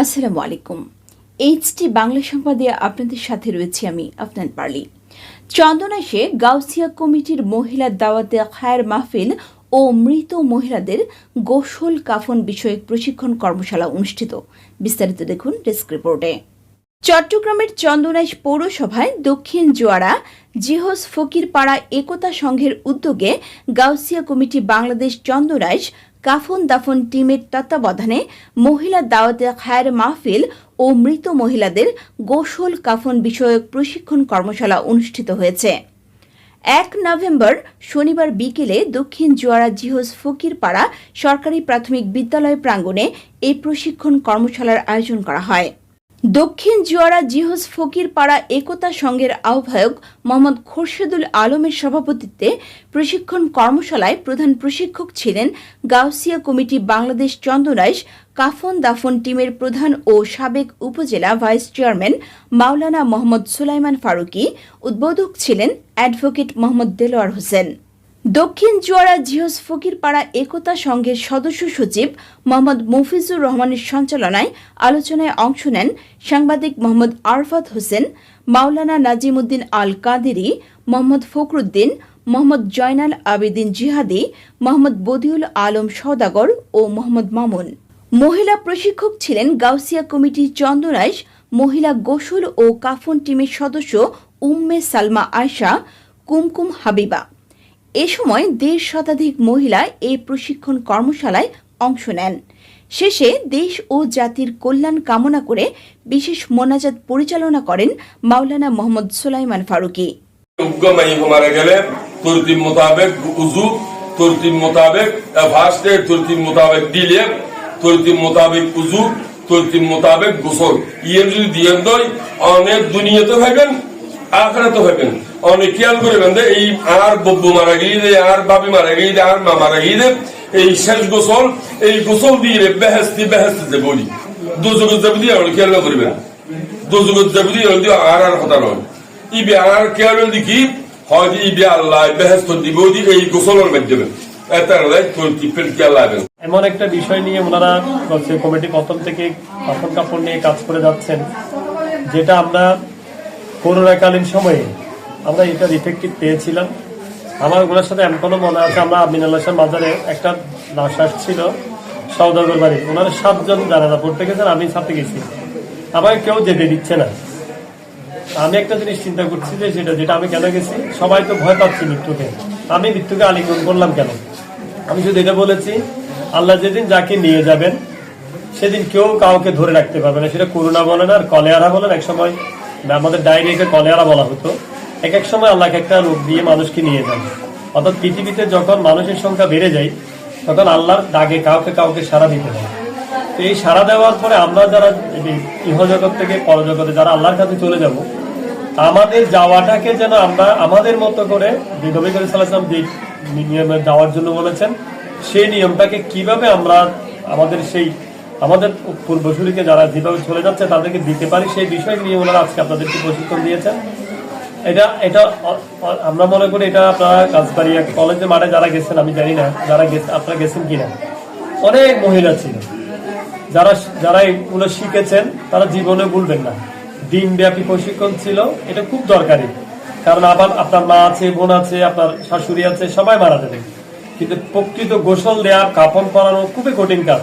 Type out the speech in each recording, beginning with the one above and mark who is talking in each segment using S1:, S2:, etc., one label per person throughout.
S1: আসসালামু আলাইকুম। এইচটি বাংলা সংবাদে আপনাদের সাথে রয়েছি আমি, আফনান পার্লি। চন্দনাইশে গাউসিয়া কমিটির মহিলা দাওয়াতে খায়ের মাহফিল ও মৃত মহিলাদের গোসল কাফন বিষয়ক প্রশিক্ষণ কর্মশালা অনুষ্ঠিত। বিস্তারিত দেখুন ডেস্ক রিপোর্টে। চট্টগ্রামের চন্দনাইশ পৌরসভায় দক্ষিণ জোয়ারা জিহস ফকিরপাড়া একতা সংঘের উদ্যোগে গাউসিয়া কমিটি বাংলাদেশ চন্দনাইশ কাফন দাফন টিমের তত্ত্বাবধানে মহিলা দাওয়াতে খায়ের মাহফিল ও মৃত মহিলাদের গোসল কাফন বিষয়ক প্রশিক্ষণ কর্মশালা অনুষ্ঠিত হয়েছে। এক নভেম্বর শনিবার বিকেলে দক্ষিণ জোয়ারা জিহজ ফকিরপাড়া সরকারি প্রাথমিক বিদ্যালয় প্রাঙ্গণে এই প্রশিক্ষণ কর্মশালার আয়োজন করা হয়। দক্ষিণ জোয়ারা জিহস ফকিরপাড়া একতা সংঘের আহ্বায়ক মোহাম্মদ খোরশেদুল আলমের সভাপতিত্বে প্রশিক্ষণ কর্মশালায় প্রধান প্রশিক্ষক ছিলেন গাউসিয়া কমিটি বাংলাদেশ চন্দনাইশ কাফন দাফন টিমের প্রধান ও সাবেক উপজেলা ভাইস চেয়ারম্যান মাওলানা মোহাম্মদ সুলাইমান ফারুকি, উদ্বোধক ছিলেন অ্যাডভোকেট মোহাম্মদ দেলোয়ার হোসেন। দক্ষিণ জোয়ারা জিহস ফকিরপাড়া একতা সংঘের সদস্য সচিব মোহাম্মদ মফিজুর রহমানের সঞ্চালনায় আলোচনায় অংশ নেন সাংবাদিক মোহাম্মদ আরফাত হোসেন, মাওলানা নাজিমুদ্দিন আল কাদেরি মোহাম্মদ ফখরুদ্দিন, মোহাম্মদ জয়নাল আবেদিন জিহাদি, মোহাম্মদ বদিউল আলম সওদাগর ও মোহাম্মদ মামুন। মহিলা প্রশিক্ষক ছিলেন গাউসিয়া কমিটি চন্দনাইশ মহিলা গোসল ও কাফন টিমের সদস্য উম্মে সালমা আয়শা, কুমকুম হাবিবা। এ সময় দেড় শতাধিক মহিলা এই প্রশিক্ষণ কর্মশালায় অংশ নেন। শেষে দেশ ও জাতির কল্যাণ কামনা করে বিশেষ মোনাজাত পরিচালনা করেন মাওলানা মোহাম্মদ সুলাইমান ফারুকি।
S2: মোতাবেক মোতাবেক মোতাবেক দিলে মোতাবেক মোতাবেক ইয়ে অনেক দুনিয়াতে ভাবেন আখড়াতে ভাবেন অনেক খেয়াল করবেন যে এই আর বব্বু মারা গিয়ে আর বাবি মারা গিয়ে আর মা মারা গিয়ে এই শেষ গোসল, এই গোসল দিয়ে বেহেস্তি বেহেস্তি যে বলি। দিয়ে খেয়াল করবেন দিয়ে আর আর কথা নয় ইবে আর কেয়ারল দেখি হয়তো ইবে আল্লাহ বেহেস্ত দিব এই গোসলের মাধ্যমে।
S3: এমন একটা বিষয় নিয়ে ওনারা কমিটি প্রথম থেকে কাপড় নিয়ে কাজ করে যাচ্ছেন, যেটা আমরা করোনাকালীন সময়ে আমরা এটার ইফেক্টিভ পেয়েছিলাম। আমার ওনার সাথে এখনও মনে আছে? আমরা আমিন আল্লাহ মাজারে একটা লাশ ছিল সৌদাগর বাড়ি ওনারা সাতজন জানাজা পড়তে গেছেন আমি সাথে গেছি। আমাকে কেউ যেতে দিচ্ছে না। আমি একটা জিনিস চিন্তা করছি যে সেটা যেটা আমি কেন গেছি? সবাই তো ভয় পাচ্ছি মৃত্যুকে। আমি মৃত্যুকে আলিঙ্গন করলাম কেন? আমি শুধু এটা বলেছি, আল্লাহ যেদিন যাকে নিয়ে যাবেন, সেদিন কেউ কাউকে ধরে রাখতে পারবে না। সেটা করোনা বলেন আর কলেয়ারা বলেন। এক সময় আমাদের ডায়রিয়াকে কলেয়ারা বলা হতো। এক এক সময় আল্লাহকে একটা রোগ দিয়ে মানুষকে নিয়ে যান। অর্থাৎ পৃথিবীতে যখন মানুষের সংখ্যা বেড়ে যায়, তখন আল্লাহর ডাকে কাউকে কাউকে সারা দিতে হয়। তো এই সারা দেওয়ার পরে আমরা যারা ইহজগৎ থেকে পরজগতে যারা আল্লাহর কাছে চলে যাব, আমাদের যাওয়াটাকে যেন আমরা আমাদের মতো করে নবী করিম ওয়াসাল্লাম যে নিয়মে যাওয়ার জন্য বলেছেন, সেই নিয়মটাকে কীভাবে আমরা আমাদের সেই আমাদের পূর্বসূরিকে যারা যেভাবে চলে যাচ্ছে তাদেরকে দিতে পারি, সেই বিষয় নিয়ে ওনারা আজকে আপনাদেরকে প্রশিক্ষণ দিয়েছেন। এটা এটা আমরা মনে করি এটা আপনারা কাজবাড়িয়া কলেজে মাঠে যারা গেছেন, আমি জানি না যারা গেছেন আপনারা গেছেন কিনা। অনেক মহিলা ছিল। যারা যারা এগুলো শিখেছেন, তারা জীবনে ভুলবেন না। দিনব্যাপী প্রশিক্ষণ ছিল, এটা খুব দরকারি। কারণ আবার আপনার মা আছে, বোন আছে, আপনার শাশুড়ি আছে, সবাই মারা যাবে। কিন্তু প্রকৃত গোসল দেয়া, কাপড় পরানো খুবই কঠিন কাজ।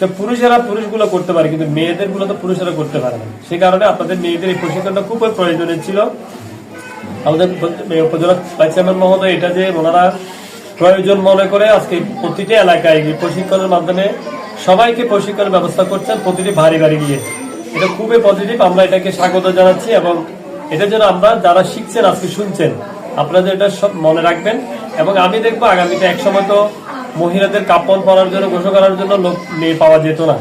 S3: তো পুরুষেরা পুরুষগুলো করতে পারে, কিন্তু মেয়েদেরগুলো তো পুরুষেরা করতে পারে না। সে কারণে আপনাদের মেয়েদের এই প্রশিক্ষণটা খুবই প্রয়োজনীয় ছিল। আমাদের উপজেলা চেয়ারম্যান মহোদয় এটা যে ওনারা প্রয়োজন মনে করে আজকে প্রতিটি এলাকায় প্রশিক্ষণের মাধ্যমে সবাইকে প্রশিক্ষণের ব্যবস্থা করছেন, প্রতিটি ভারী ভারী নিয়ে এটা খুবই পজিটিভ আমরা এটাকে স্বাগত জানাচ্ছি এবং এটা যেন আমরা যারা শিখছেন, আজকে শুনছেন, আপনাদের এটা সব মনে রাখবেন। এবং আমি দেখব আগামীতে একসময় তো মহিলাদের কাপড় পরার জন্য গোসল করার জন্য লোক মেয়ে পাওয়া যেত না।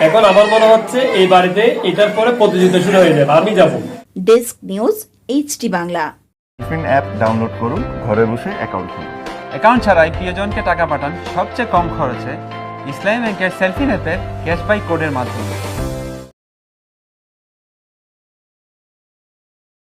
S3: এখন আমার মনে হচ্ছে এই বাড়িতে এটার পরে প্রতিযোগিতা শুরু হয়ে যাবে। আমি যাব।
S1: Desk news HT Bangla.
S4: App download করুন ঘরে বসে অ্যাকাউন্ট খুলুন।
S5: অ্যাকাউন্ট ছাড়াই প্রিয়জনকে টাকা পাঠান সবচেয়ে কম খরচে ইসলামী ব্যাংকের সেলফি ক্যাশ বাই কোডের মাধ্যমে।